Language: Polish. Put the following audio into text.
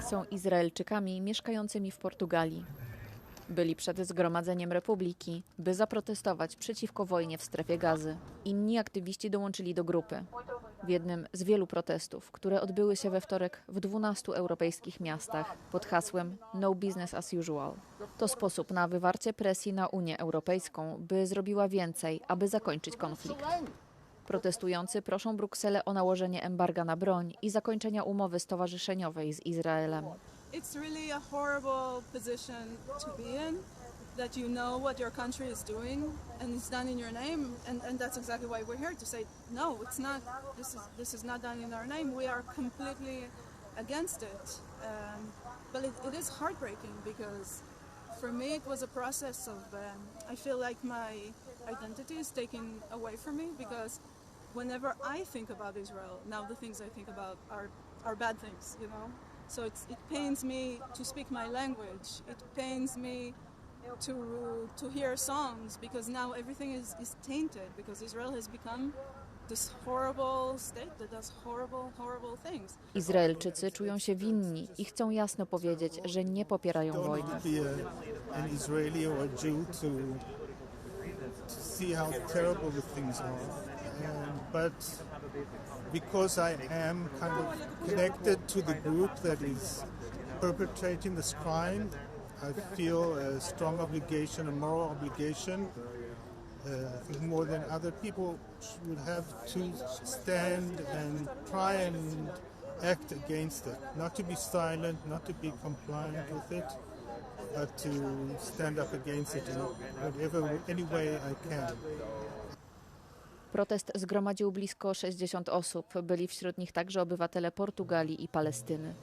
Są Izraelczykami mieszkającymi w Portugalii. Byli przed zgromadzeniem Republiki, by zaprotestować przeciwko wojnie w strefie gazy. Inni aktywiści dołączyli do grupy. W jednym z wielu protestów, które odbyły się we wtorek w 12 europejskich miastach pod hasłem No Business as Usual. To sposób na wywarcie presji na Unię Europejską, by zrobiła więcej, aby zakończyć konflikt. Protestujący proszą Brukselę o nałożenie embarga na broń i zakończenia umowy stowarzyszeniowej z Izraelem. To against it um, but it, it is heartbreaking because for me it was a process of um, i feel like my identity is taken away from me because whenever i think about israel now the things i think about are, are bad things you know so it pains me to speak my language. It pains me to to hear songs because now everything is, is tainted because Israel has become Izraelczycy czują się winni i chcą jasno powiedzieć, że nie popierają wojny. perpetrating this crime, I feel a strong obligation, a moral obligation. Uh, more than other people would have to stand and try and act against it. Not to be silent, not to be compliant with it, but to stand up against it in whatever any way I can. Protest zgromadził blisko 60 osób. Byli wśród nich także obywatele Portugalii i Palestyny.